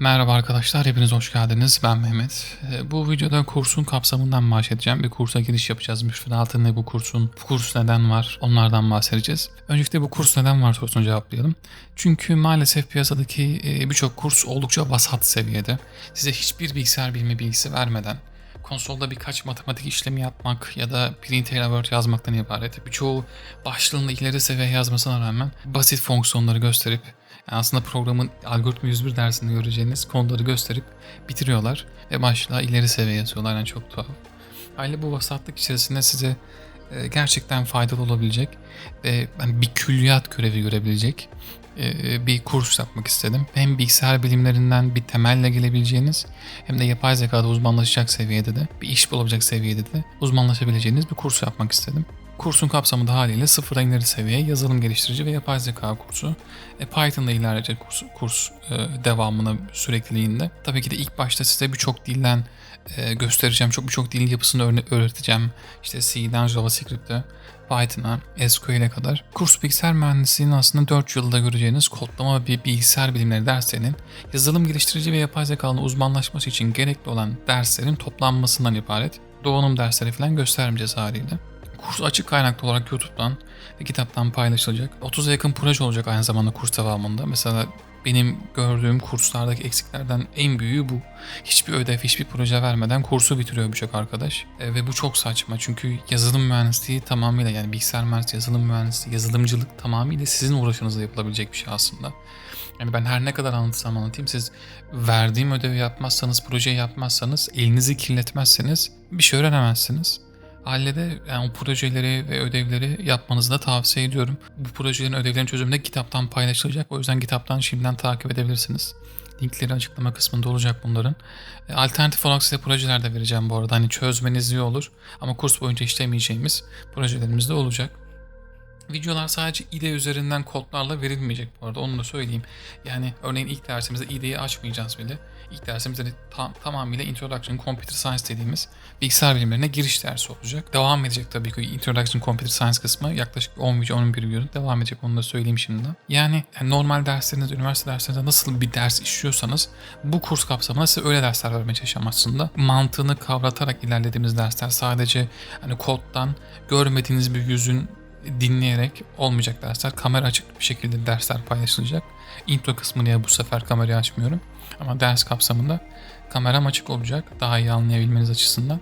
Merhaba arkadaşlar, hepiniz hoş geldiniz. Ben Mehmet. Ee, Bu videoda kursun kapsamından bahsedeceğim. Bir kursa giriş yapacağız. Müfredatı ne bu kursun? Bu kurs neden var? Onlardan bahsedeceğiz. Öncelikle bu kurs neden var sorusunu cevaplayalım. Çünkü maalesef piyasadaki e, birçok kurs oldukça vasat seviyede. Size hiçbir bilgisayar bilimi bilgisi vermeden konsolda birkaç matematik işlemi yapmak ya da printer word yazmaktan ibaret. Birçoğu başlığında ileri seviye yazmasına rağmen basit fonksiyonları gösterip aslında programın algoritma 101 dersinde göreceğiniz konuları gösterip bitiriyorlar ve başlığa ileri seviye yazıyorlar yani çok tuhaf. Aile bu vasatlık içerisinde size e, gerçekten faydalı olabilecek ve bir külliyat görevi görebilecek e, bir kurs yapmak istedim. Hem bilgisayar bilimlerinden bir temelle gelebileceğiniz hem de yapay zekada uzmanlaşacak seviyede de bir iş bulabilecek seviyede de uzmanlaşabileceğiniz bir kurs yapmak istedim. Kursun kapsamı da haliyle sıfırdan ileri seviye yazılım geliştirici ve yapay zeka kursu. E, Python'da ilerleyecek kurs, kurs e, devamını sürekliliğinde. Tabii ki de ilk başta size birçok dilden e, göstereceğim. Çok birçok dil yapısını öğre- öğreteceğim. İşte C'den JavaScript'e, Python'a, SQL'e kadar. Kurs bilgisayar mühendisliğinin aslında 4 yılda göreceğiniz kodlama ve bilgisayar bilimleri derslerinin yazılım geliştirici ve yapay zekanın uzmanlaşması için gerekli olan derslerin toplanmasından ibaret. Donanım dersleri falan göstermeyeceğiz haliyle. Kurs açık kaynaklı olarak YouTube'dan ve kitaptan paylaşılacak. 30'a yakın proje olacak aynı zamanda kurs devamında. Mesela benim gördüğüm kurslardaki eksiklerden en büyüğü bu. Hiçbir ödev, hiçbir proje vermeden kursu bitiriyor birçok arkadaş. E, ve bu çok saçma çünkü yazılım mühendisliği tamamıyla yani bilgisayar mühendisliği, yazılım mühendisliği, yazılımcılık tamamıyla sizin uğraşınızla yapılabilecek bir şey aslında. Yani ben her ne kadar anlatırsam anlatayım siz verdiğim ödevi yapmazsanız, projeyi yapmazsanız, elinizi kirletmezseniz bir şey öğrenemezsiniz. Hallede yani o projeleri ve ödevleri yapmanızı da tavsiye ediyorum. Bu projelerin ödevlerin çözümü de kitaptan paylaşılacak. O yüzden kitaptan şimdiden takip edebilirsiniz. Linkleri açıklama kısmında olacak bunların. E, Alternatif olarak size projeler de vereceğim bu arada. Hani çözmeniz iyi olur. Ama kurs boyunca işlemeyeceğimiz projelerimiz de olacak. Videolar sadece IDE üzerinden kodlarla verilmeyecek bu arada onu da söyleyeyim. Yani örneğin ilk dersimizde IDE'yi açmayacağız bile. İlk dersimizde de tam, tamamıyla Introduction Computer Science dediğimiz bilgisayar bilimlerine giriş dersi olacak. Devam edecek tabii ki Introduction Computer Science kısmı yaklaşık 10 video 11 video devam edecek onu da söyleyeyim şimdi. Yani, yani normal derslerinizde, üniversite derslerinizde nasıl bir ders işliyorsanız bu kurs kapsamında size öyle dersler vermeye çalışacağım aslında. Mantığını kavratarak ilerlediğimiz dersler sadece hani koddan görmediğiniz bir yüzün dinleyerek olmayacak dersler. Kamera açık bir şekilde dersler paylaşılacak. Intro kısmını ya bu sefer kamerayı açmıyorum. Ama ders kapsamında kameram açık olacak. Daha iyi anlayabilmeniz açısından.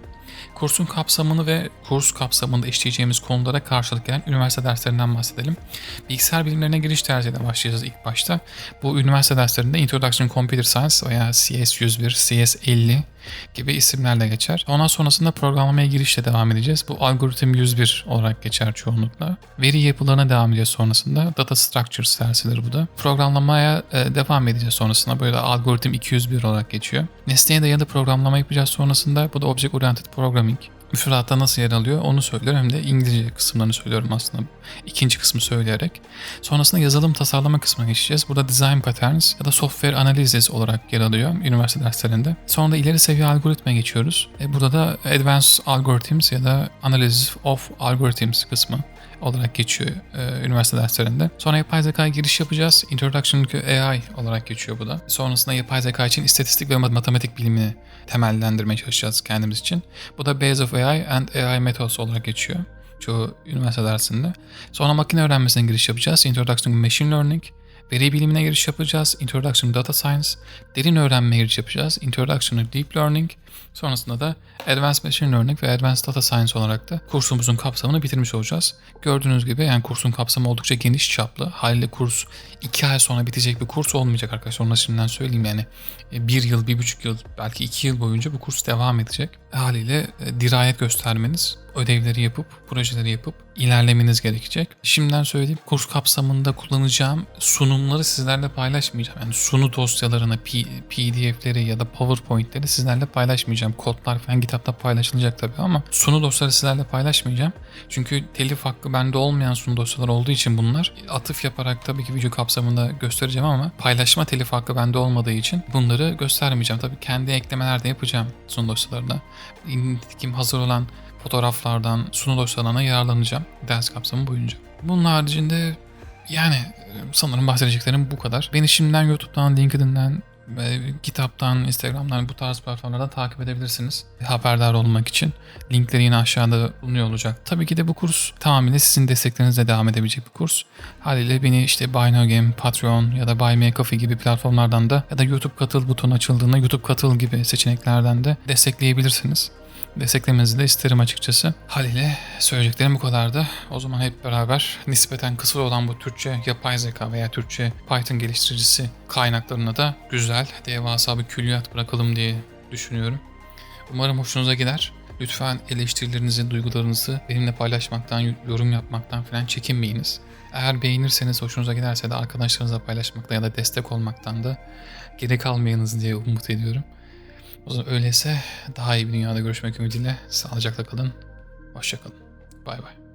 Kursun kapsamını ve kurs kapsamında işleyeceğimiz konulara karşılık gelen üniversite derslerinden bahsedelim. Bilgisayar bilimlerine giriş dersiyle başlayacağız ilk başta. Bu üniversite derslerinde Introduction Computer Science veya CS101, CS50 gibi isimlerle geçer. Ondan sonrasında programlamaya girişle devam edeceğiz. Bu algoritm 101 olarak geçer çoğunlukla. Veri yapılarına devam edeceğiz sonrasında. Data Structures dersidir bu da. Programlamaya e, devam edeceğiz sonrasında. Böyle algoritm 201 olarak geçiyor. Nesneye dayalı programlama yapacağız sonrasında. Bu da Object Oriented Programming. Müfredatta nasıl yer alıyor onu söylüyorum hem de İngilizce kısımlarını söylüyorum aslında ikinci kısmı söyleyerek. Sonrasında yazılım tasarlama kısmına geçeceğiz. Burada Design Patterns ya da Software Analysis olarak yer alıyor üniversite derslerinde. Sonra da ileri seviye algoritmaya geçiyoruz. E burada da Advanced Algorithms ya da Analysis of Algorithms kısmı olarak geçiyor e, üniversite derslerinde. Sonra yapay zekaya giriş yapacağız. Introduction to AI olarak geçiyor bu da. Sonrasında yapay zeka için istatistik ve matematik bilimini temellendirmeye çalışacağız kendimiz için. Bu da Base of AI and AI Methods olarak geçiyor çoğu üniversite dersinde. Sonra makine öğrenmesine giriş yapacağız. Introduction to Machine Learning. Veri bilimine giriş yapacağız. Introduction to Data Science. Derin öğrenmeye giriş yapacağız. Introduction to Deep Learning. Sonrasında da Advanced Machine Learning ve Advanced Data Science olarak da kursumuzun kapsamını bitirmiş olacağız. Gördüğünüz gibi yani kursun kapsamı oldukça geniş çaplı. Haliyle kurs 2 ay sonra bitecek bir kurs olmayacak arkadaşlar. Onu şimdiden söyleyeyim yani. 1 yıl, 1,5 yıl, belki 2 yıl boyunca bu kurs devam edecek. Haliyle e, dirayet göstermeniz, ödevleri yapıp, projeleri yapıp ilerlemeniz gerekecek. Şimdiden söyleyeyim kurs kapsamında kullanacağım sunumları sizlerle paylaşmayacağım. Yani sunu dosyalarını, PDF'leri ya da PowerPoint'leri sizlerle paylaşmayacağım. Kodlar falan kitapta paylaşılacak tabii ama sunu dosyaları sizlerle paylaşmayacağım. Çünkü telif hakkı bende olmayan sunu dosyalar olduğu için bunlar atıf yaparak tabii ki video kapsamında göstereceğim ama paylaşma telif hakkı bende olmadığı için bunları göstermeyeceğim. Tabii kendi eklemeler de yapacağım sunu dosyalarına. Nitekim hazır olan fotoğraflardan, sunu dosyalarına yararlanacağım ders kapsamı boyunca. Bunun haricinde yani sanırım bahsedeceklerim bu kadar. Beni şimdiden YouTube'dan, LinkedIn'den Ve kitaptan, Instagram'dan bu tarz platformlardan takip edebilirsiniz. Haberdar olmak için. Linkleri yine aşağıda bulunuyor olacak. Tabii ki de bu kurs tamamıyla sizin desteklerinizle devam edebilecek bir kurs. Haliyle beni işte Buy No Game, Patreon ya da Buy Me a Coffee gibi platformlardan da ya da YouTube katıl butonu açıldığında YouTube katıl gibi seçeneklerden de destekleyebilirsiniz. Desteklemenizi de isterim açıkçası. Haliyle söyleyeceklerim bu kadardı. O zaman hep beraber nispeten kısır olan bu Türkçe yapay zeka veya Türkçe Python geliştiricisi kaynaklarına da güzel, devasa bir külliyat bırakalım diye düşünüyorum. Umarım hoşunuza gider. Lütfen eleştirilerinizi, duygularınızı benimle paylaşmaktan, yorum yapmaktan falan çekinmeyiniz. Eğer beğenirseniz, hoşunuza giderse de arkadaşlarınızla paylaşmakta ya da destek olmaktan da geri kalmayınız diye umut ediyorum. O zaman öyleyse daha iyi bir dünyada görüşmek ümidiyle sağlıcakla kalın. Hoşçakalın. Bay bay.